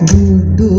dudu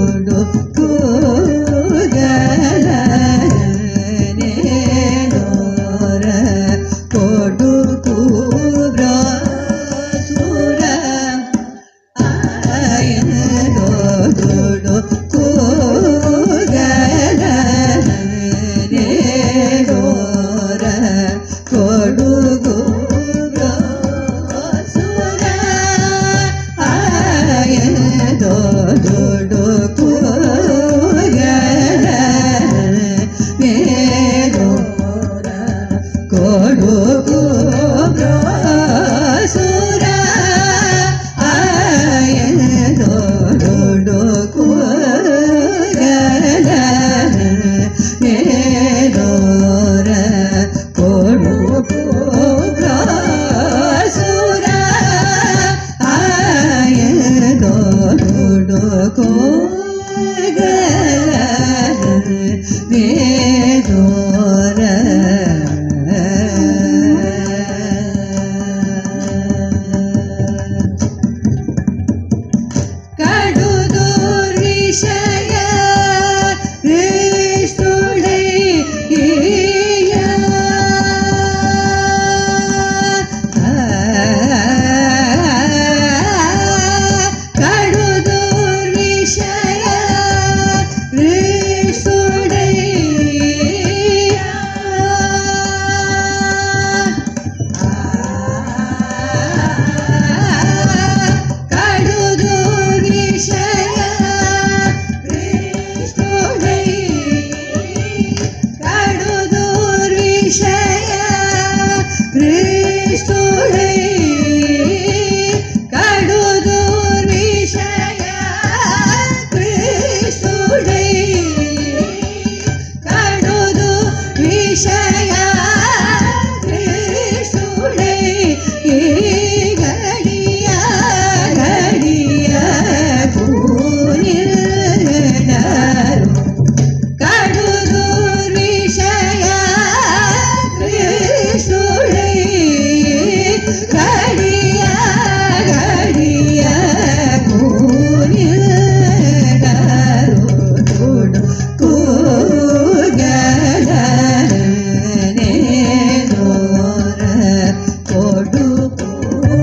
Lord of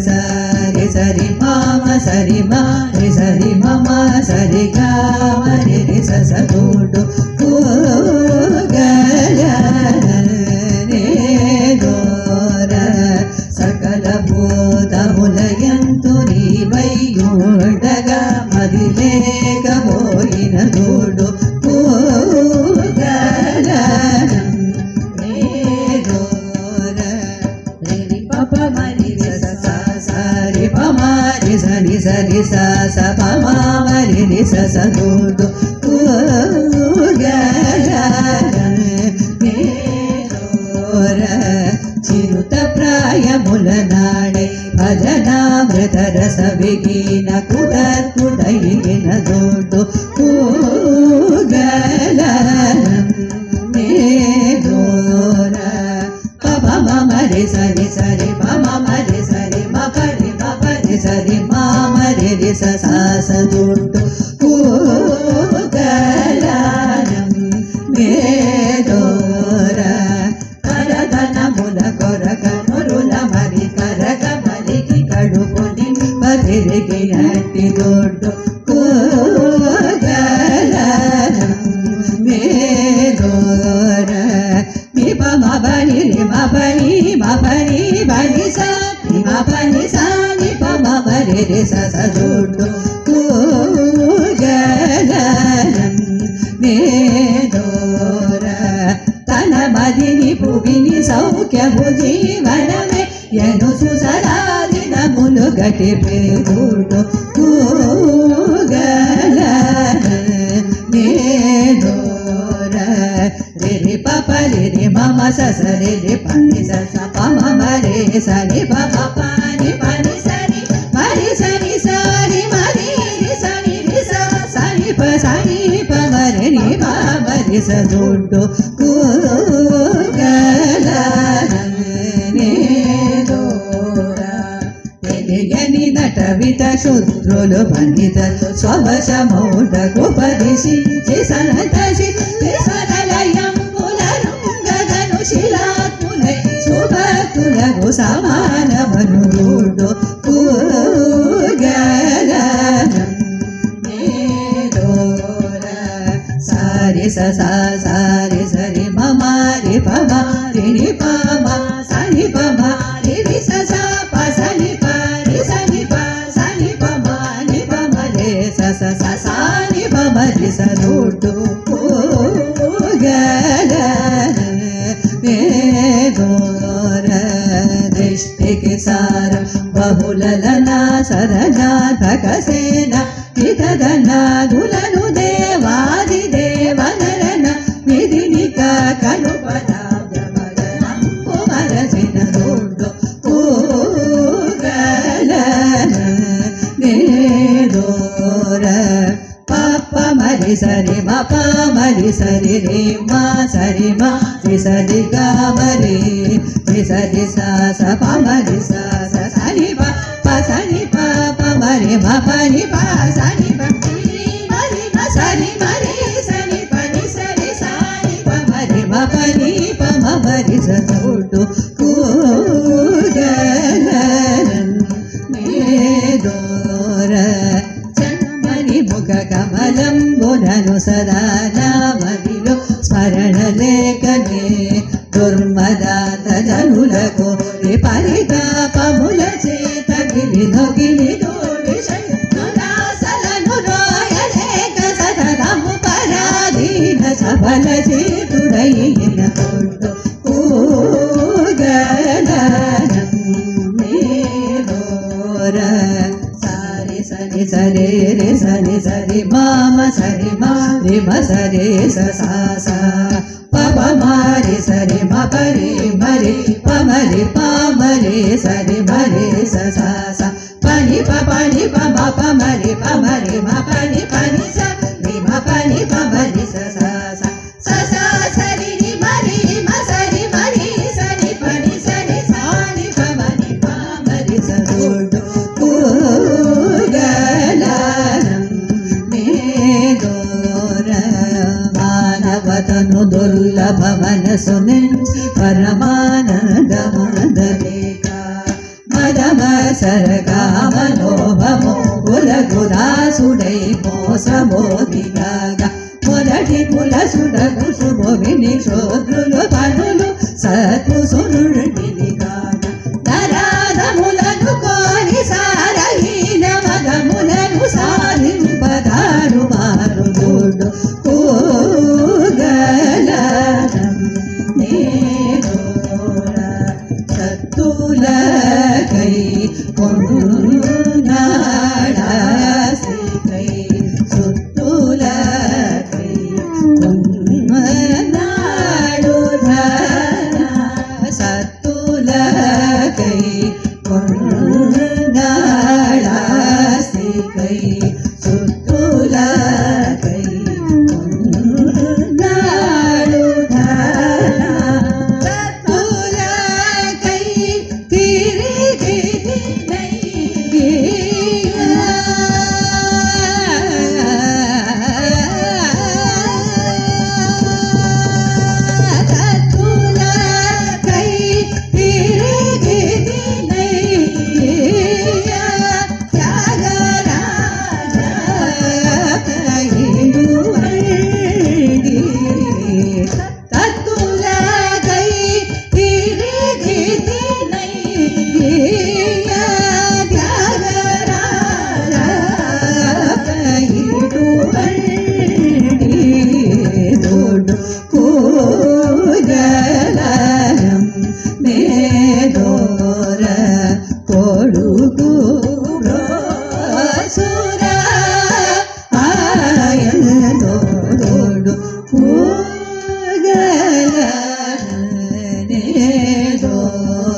సరి సరి మామ సరి మా సరి మమ సరి గా మరి సూడు ససగుడు చిరుత ప్రాయముల నాడే భజనామృత రస విగీన కుడకుడైన దోడు. కూగల మే దోర పమ మరి సరి సరి పమ స సా స దుడ్డు పూగలానం మేడోర కరగనముల కొరగ నురుల మరి కరగ మరికి కడుపు నింపతిరిగినట్టి దొడ్డు పూగలానం మేడోర నిప మబని మబని మబని బని సా మబని సా నిప మబరి రి స స దుడ్డు మేడోర తన మదిని పువిని సౌఖ్యము జీవనమే ఎను సుసరాదినములు గటి పేరుడు కూగలన మేడోర రిరి పపరి రి మమ సరి రిరి పని సస పమ మరే సరి పప మరి స దుడ్డు తెలియని నటవిత శుద్రులు పండితలు స్వవశమౌటకు పరిశీలించి సనతసి సరళయంబులరుంగదను శిలాత్ములై సుభక్తులకు సమానమను స సా సారి సరి మమారి పమారి ని పమ సని పమారి రి స సా ప సని ప రి సని ప సని పమ ని పమ రే స స స సాని పమరి స దూడు గోర దృష్టికి సార బహుళలనా సరజాతక సేన మరి సరి మా ప మరి సరి రే మా సరి మా రి సరి గా మరి రి సరి సా స ప మరి సా స సరి పా ప సరి ప ప మరి మ ప ని ప నామదిలో స్మరణ లేఖనే దుర్మదాత జనులకు పరితాపముల చేత గిలి నొగిలి దోడి శంకులాసలను రోయలేక సతతము పరాధీన సఫల చేతుడైన తోడు కూగలనం మేదోర సరి సరి రి సరి సరి మామ సరి మారి మ సరి సా సా పమ మారి సరి మ పరి మరి పమరి పామరి సరి మరి సా సా పని ప పని పమ పమరి పమరి మ పని పని సరి మ పని పమరి సా కులగుదాసుడై మోసమోదిగాగా 可以。do